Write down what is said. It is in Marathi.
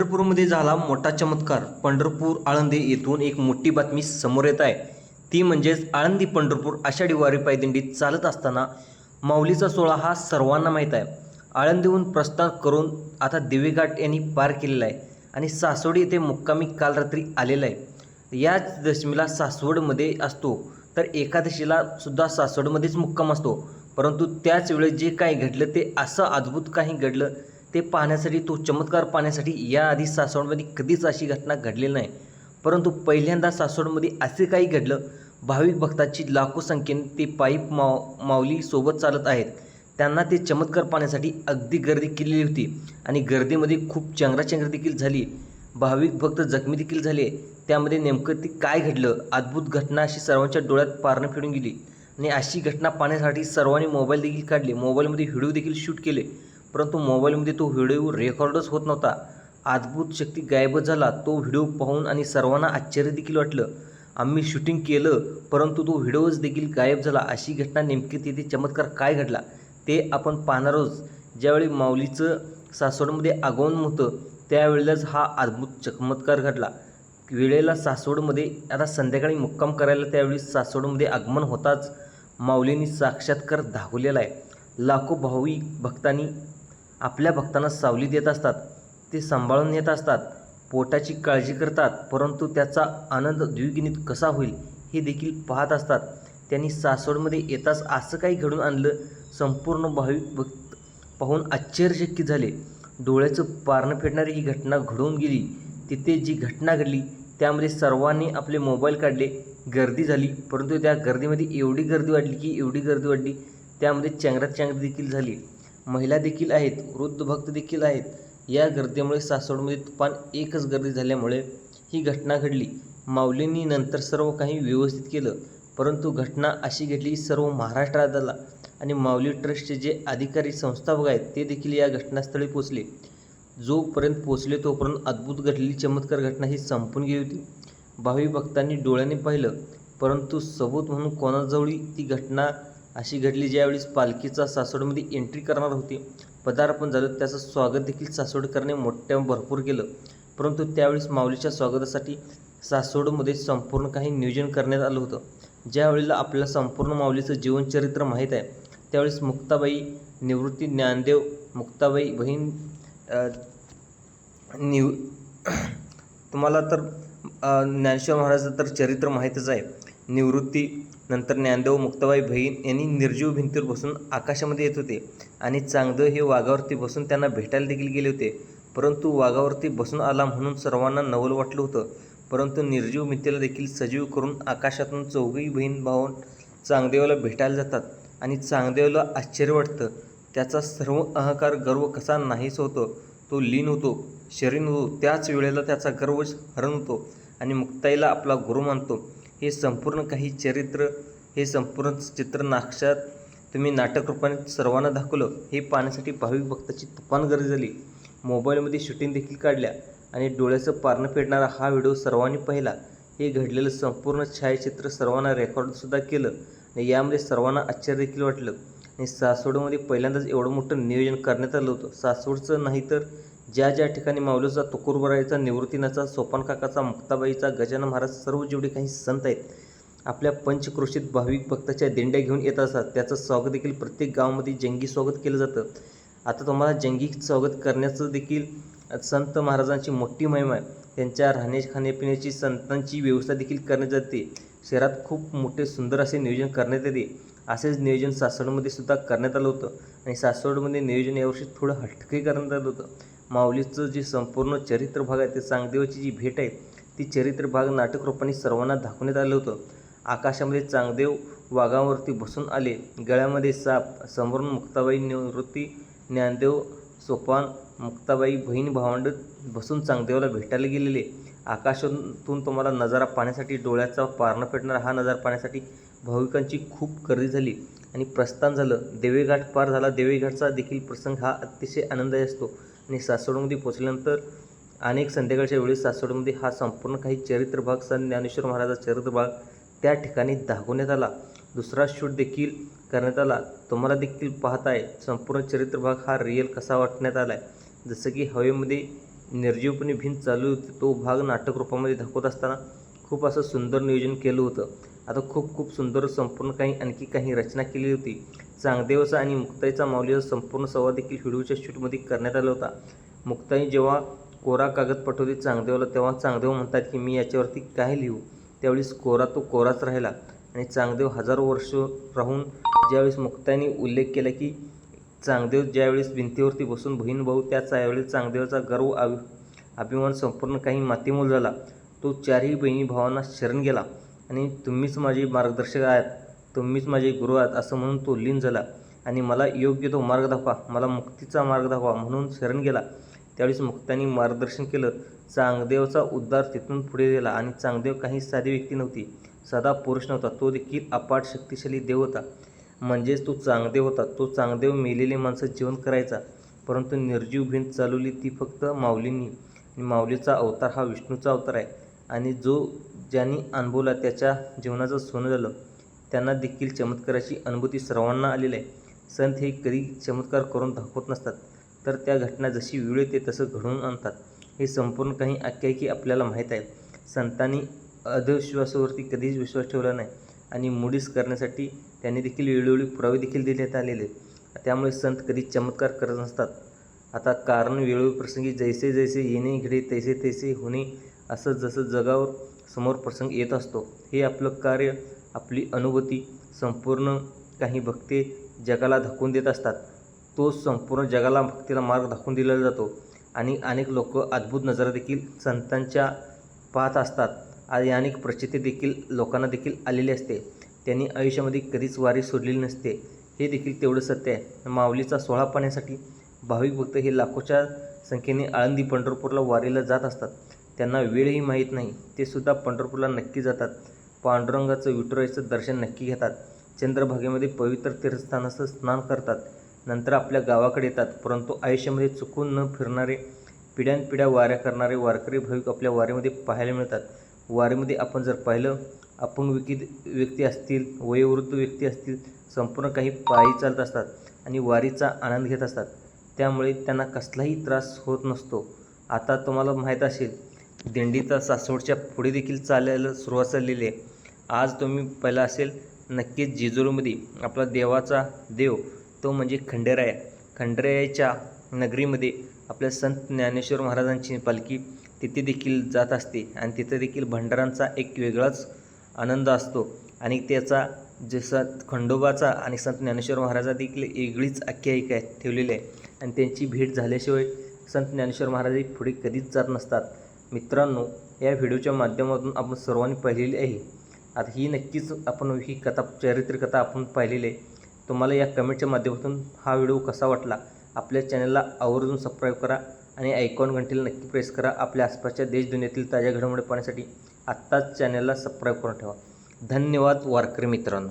पंढरपूरमध्ये झाला मोठा चमत्कार. पंढरपूर आळंदी येथून एक मोठी बातमी समोर येत आहे. ती म्हणजेच आळंदी पंढरपूर आषाढी वारी पायदिंडीत चालत असताना माऊलीचा सोहळा हा सर्वांना माहीत आहे. आळंदीहून प्रस्थान करून आता देवीघाट यांनी पार केलेला आहे आणि सासवडी येथे मुक्कामी काल रात्री आलेला आहे. याच दशमीला सासवडमध्ये असतो. तर एकादशीला सुद्धा सासवडमध्येच मुक्काम असतो. परंतु त्याच वेळेस जे काही घडलं ते असं अद्भुत काही घडलं ते पाहण्यासाठी तो चमत्कार पाहण्यासाठी याआधी सासवडमध्ये कधीच अशी घटना घडलेली नाही. परंतु पहिल्यांदा सासवडमध्ये असे काही घडलं भाविक भक्ताची लाखो संख्येने ते पाईप माव माऊली सोबत चालत आहेत. त्यांना ते चमत्कार पाहण्यासाठी अगदी गर्दी केलेली होती आणि गर्दीमध्ये खूप चंगराचंगरी देखील झाली. भाविक भक्त जखमी देखील झाले. त्यामध्ये नेमकं ते काय घडलं? अद्भुत घटना अशी सर्वांच्या डोळ्यात पारणं फिरून गेली. आणि अशी घटना पाहण्यासाठी सर्वांनी मोबाईल देखील काढले. मोबाईलमध्ये व्हिडिओ देखील शूट केले. परंतु मोबाईलमध्ये तो व्हिडिओ रेकॉर्डच होत नव्हता. अद्भुत शक्ती गायबच झाला. तो व्हिडिओ पाहून आणि सर्वांना आश्चर्य देखील वाटलं. आम्ही शूटिंग केलं परंतु तो व्हिडिओज देखील गायब झाला. अशी घटना नेमकी तिथे चमत्कार काय घडला ते आपण पाहणार आहोत. ज्यावेळी माऊलीचं सासवडमध्ये आगमन होतं त्यावेळेलाच हा अद्भुत चमत्कार घडला. वेळेला सासवडमध्ये आता संध्याकाळी मुक्काम करायला त्यावेळी सासवडमध्ये आगमन होताच माऊलींनी साक्षात्कार दाखवलेला आहे. लाखो भाविक भक्तांनी आपल्या भक्तांना सावली देत असतात. ते सांभाळून नेत असतात. पोटाची काळजी करतात. परंतु त्याचा आनंद द्विगुणित कसा होईल हे देखील पाहत असतात. त्यांनी सासवडमध्ये येताच असं काही घडून आणलं. संपूर्ण भाविक भक्त पाहून आश्चर्यचकित झाले. डोळ्याचं पारणं फेडणारी ही घटना घडून गेली. तिथे जी घटना घडली त्यामध्ये सर्वांनी आपले मोबाईल काढले. गर्दी झाली. परंतु त्या गर्दीमध्ये एवढी गर्दी वाढली की एवढी गर्दी वाढली त्यामध्ये चेंगरात चेंगरी देखील झाली. महिला देखील आहेत वृद्ध भक्त देखील आहेत. या गर्दीमुळे सासवडमध्ये तुफान एकच गर्दी झाल्यामुळे ही घटना घडली. माऊलींनी नंतर सर्व काही व्यवस्थित केलं परंतु घटना अशी घडली सर्व महाराष्ट्रात झाला आणि माऊली ट्रस्टचे जे अधिकारी संस्थापक आहेत ते देखील या घटनास्थळी पोचले जोपर्यंत पोचले तोपर्यंत अद्भुत घडलेली चमत्कार घटना ही संपून गेली होती. भावी भक्तांनी डोळ्याने पाहिलं परंतु सबूत म्हणून कोणाजवळी ती घटना अशी घडली ज्यावेळेस पालखीचा सासवडमध्ये एंट्री करणार होते. पदार्पण झालं त्याचं स्वागत देखील सासवडकरने मोठ्या भरपूर केलं. परंतु त्यावेळेस माऊलीच्या स्वागतासाठी सासवडमध्ये संपूर्ण काही नियोजन करण्यात आलं होतं. ज्यावेळेला आपल्याला संपूर्ण माऊलीचं जीवनचरित्र माहीत आहे त्यावेळेस मुक्ताबाई निवृत्ती ज्ञानदेव मुक्ताबाई बहीण निव तुम्हाला तर ज्ञानेश्वर महाराजाचं तर चरित्र माहीतच आहे. निवृत्ती नंतर ज्ञानदेव मुक्ताबाई बहीण यांनी निर्जीव भिंतीवर बसून आकाशामध्ये येत होते आणि चांगदेव हे वाघावरती बसून त्यांना भेटायला देखील गेले होते. परंतु वाघावरती बसून आला म्हणून सर्वांना नवल वाटलं होतं. परंतु निर्जीव भिंतीला देखील सजीव करून आकाशातून चौघी बहीण भावून चांगदेवाला भेटायला जातात आणि चांगदेवाला आश्चर्य वाटतं. त्याचा सर्व अहंकार गर्व कसा नाहीस होतो? तो लीन होतो शरीर होतो. त्याच वेळेला त्याचा गर्व हरण होतो आणि मुक्ताईला आपला गुरु मानतो. हे संपूर्ण काही चरित्र हे संपूर्ण चित्र नाक्षात तुम्ही नाटक रूपाने सर्वांना दाखवलं हे पाहण्यासाठी भाविक भक्ताची तुफान गर्दी झाली. मोबाईलमध्ये शूटिंग देखील काढल्या आणि डोळ्याचं पारणं फेडणारा हा व्हिडिओ सर्वांनी पाहिला. हे घडलेलं संपूर्ण छायाचित्र सर्वांना रेकॉर्डसुद्धा केलं आणि यामध्ये सर्वांना आश्चर्य देखील वाटलं. आणि सासवडमध्ये पहिल्यांदाच एवढं मोठं नियोजन करण्यात आलं होतं. सासवडचं नाही तर ज्या ज्या ठिकाणी माऊलीचा तुकुरबराईचा निवृत्तीनाचा सोपानकाकाचा मुक्ताबाईचा गजानन महाराज सर्व जेवढे काही संत आहेत आपल्या पंचक्रोशीत भाविक भक्ताच्या दिंड्या घेऊन येत असतात. त्याचं स्वागत देखील प्रत्येक गावामध्ये जंगी स्वागत केलं जातं. आता तुम्हाला जंगी स्वागत करण्याचं देखील संत महाराजांची मोठी महिमा आहे. त्यांच्या राहणे खाण्यापिण्याची संतांची व्यवस्था देखील करण्यात जाते शहरात खूप मोठे सुंदर असे नियोजन करण्यात येते. असेच नियोजन सासवडमध्ये सुद्धा करण्यात आलं होतं. आणि सासवडमध्ये नियोजन यावर्षी थोडं हटके करण्यात आलं होतं. माऊलीचं जे संपूर्ण चरित्र भाग आहे ते चांगदेवाची जी भेट आहे ती चरित्र भाग नाटक रूपाने सर्वांना दाखवण्यात आलं होतं. आकाशामध्ये चांगदेव वाघावरती बसून आले. गळ्यामध्ये साप समोरून मुक्ताबाई निवृत्ती ज्ञानदेव सोपान मुक्ताबाई बहीण भावंड बसून चांगदेवाला भेटायला गेलेले. आकाशातून तुम्हाला नजारा पाहण्यासाठी डोळ्याचा पारणं पेटणारा हा नजारा पाहण्यासाठी भाविकांची खूप गर्दी झाली. आणि प्रस्थान झालं. देवीघाट पार झाला. देवीघाटचा देखील प्रसंग हा अतिशय आनंददायी असतो. आणि सासवडमध्ये पोचल्यानंतर अनेक संध्याकाळच्या वेळेस सासवडमध्ये हा संपूर्ण काही चरित्र भाग संत ज्ञानेश्वर महाराजाचा चरित्र भाग त्या ठिकाणी दाखवण्यात आला. दुसरा शूट देखील करण्यात आला. तुम्हाला देखील पाहताय संपूर्ण चरित्र भाग हा रिअल कसा वाटण्यात आला आहे जसं की हवेमध्ये निर्जीवपणे भिंत चालू होती तो भाग नाटक रूपामध्ये दाखवत असताना खूप असं सुंदर नियोजन केलं होतं. आता खूप खूप सुंदर संपूर्ण काही आणखी काही रचना केली होती. चांगदेवचा आणि मुक्ताईचा माऊलीचा संपूर्ण संवाद देखील व्हिडिओच्या शूटमध्ये करण्यात आला होता. मुक्ताई जेव्हा कोरा कागद पाठवते चांगदेवाला तेव्हा चांगदेव म्हणतात की मी याच्यावरती काय लिहू? त्यावेळेस कोरा तो कोराच राहिला. आणि चांगदेव हजारो वर्ष राहून ज्यावेळेस मुक्ताईने उल्लेख केला की चांगदेव ज्यावेळेस भिंतीवरती बसून बहीण भाऊ त्याच त्यावेळेस चांगदेवाचा गर्व अभि अभिमान संपूर्ण काही मातीमोल झाला. तो चारही बहिणी भावांना शरण गेला. आणि तुम्हीच माझे मार्गदर्शक आहात. तुम्हीच माझे गुरु आहात असं म्हणून तो लीन झाला. आणि मला योग्य तो मार्ग दाखवा. मला मुक्तीचा मार्ग दाखवा म्हणून शरण गेला. त्यावेळेस मुक्तांनी मार्गदर्शन केलं. चांगदेवचा उद्धार तिथून पुढे गेला आणि चांगदेव काही साधी व्यक्ती नव्हती. सदा पुरुष नव्हता. तो देखील अपाट शक्तिशाली देव होता. म्हणजेच तो चांगदेव होता. तो चांगदेव मेलेले माणसं जीवन करायचा. परंतु निर्जीव भिंत चालवली ती फक्त माऊलींनी. आणि माऊलीचा अवतार हा विष्णूचा अवतार आहे. आणि जो ज्यांनी अनुभवला त्याच्या जीवनाचं सोनं झालं त्यांना देखील चमत्काराची अनुभूती सर्वांना आलेली आहे. संत हे कधी चमत्कार करून दाखवत नसतात तर त्या घटना जशी वेळ येते तसं घडवून आणतात. हे संपूर्ण काही आख्यायिकी आपल्याला माहीत आहे संतांनी अंधविश्वासावरती कधीच विश्वास ठेवला नाही आणि मुडीस करण्यासाठी त्यांनी देखील वेळोवेळी पुरावे देखील देण्यात आलेले आहेत. त्यामुळे संत कधी चमत्कार करत नसतात. आता कारण वेळोवेळी प्रसंगी जैसे जैसे येणे घडे तैसे तैसे होणे असं जसं जगावर समोर प्रसंग येत असतो. हे आपलं कार्य आपली अनुभूती संपूर्ण काही भक्ते जगाला धकून देत असतात. तो संपूर्ण जगाला भक्तीला मार्ग दाखवून दिला जातो आणि अनेक लोक अद्भुत नजरा देखील संतांच्या पाहत असतात. आणि अनेक प्रचिती देखील लोकांना देखील आलेली असते. त्यांनी आयुष्यामध्ये कधीच वारी सोडलेली नसते. हे देखील तेवढं सत्य आहे. माऊलीचा सोहळा पाहण्यासाठी भाविक भक्त हे लाखोच्या संख्येने आळंदी पंढरपूरला वारीला जात असतात. त्यांना वेळही माहीत नाही. ते सुद्धा पंढरपूरला नक्की जातात. पांडुरंगाचं विठुराईचं दर्शन नक्की घेतात. चंद्रभागेमध्ये पवित्र तीर्थस्थानाचं स्नान करतात. नंतर आपल्या गावाकडे येतात. परंतु आयुष्यामध्ये चुकून न फिरणारे पिढ्यानपिढ्या वाऱ्या करणारे वारकरी भाविक आपल्या वारीमध्ये पाहायला मिळतात. वारीमध्ये आपण जर पाहिलं अपंग विकी व्यक्ती असतील वयोवृद्ध व्यक्ती असतील संपूर्ण काही पायी चालत असतात आणि वारीचा आनंद घेत असतात. त्यामुळे त्यांना कसलाही त्रास होत नसतो. आता तुम्हाला माहीत असेल दिंडीचा सासवडच्या पुढे देखील चालायला सुरुवात झालेली आहे. आज तुम्ही पहिला असेल नक्कीच जेजुरीमध्ये आपला देवाचा देव तो म्हणजे खंडेराया. खंडेरायाच्या नगरीमध्ये आपल्या संत ज्ञानेश्वर महाराजांची पालखी तिथे देखील जात असते आणि तिथे देखील भंडारांचा एक वेगळाच आनंद असतो. आणि त्याचा जसा खंडोबाचा आणि संत ज्ञानेश्वर महाराजा देखील वेगळीच आख्यायिका ठेवलेली आहे. आणि त्यांची भेट झाल्याशिवाय संत ज्ञानेश्वर महाराज हे पुढे कधीच जात नसतात. मित्रांनो या व्हिडिओच्या माध्यमातून आपण सर्वांनी पाहिलेली आहे. आता ही नक्कीच आपण ही कथा चारित्र्य आपण पाहिलेली आहे. तुम्हाला या कमेंटच्या माध्यमातून हा व्हिडिओ कसा वाटला? आपल्या चॅनलला आवर्जून सबस्क्राईब करा आणि आयकॉन घंटीला नक्की प्रेस करा. आपल्या आसपासच्या देश दुनियेतील ताज्या घडामोडी पाहण्यासाठी आत्ताच चॅनलला सबस्क्राईब करून ठेवा. धन्यवाद वारकरी मित्रांनो.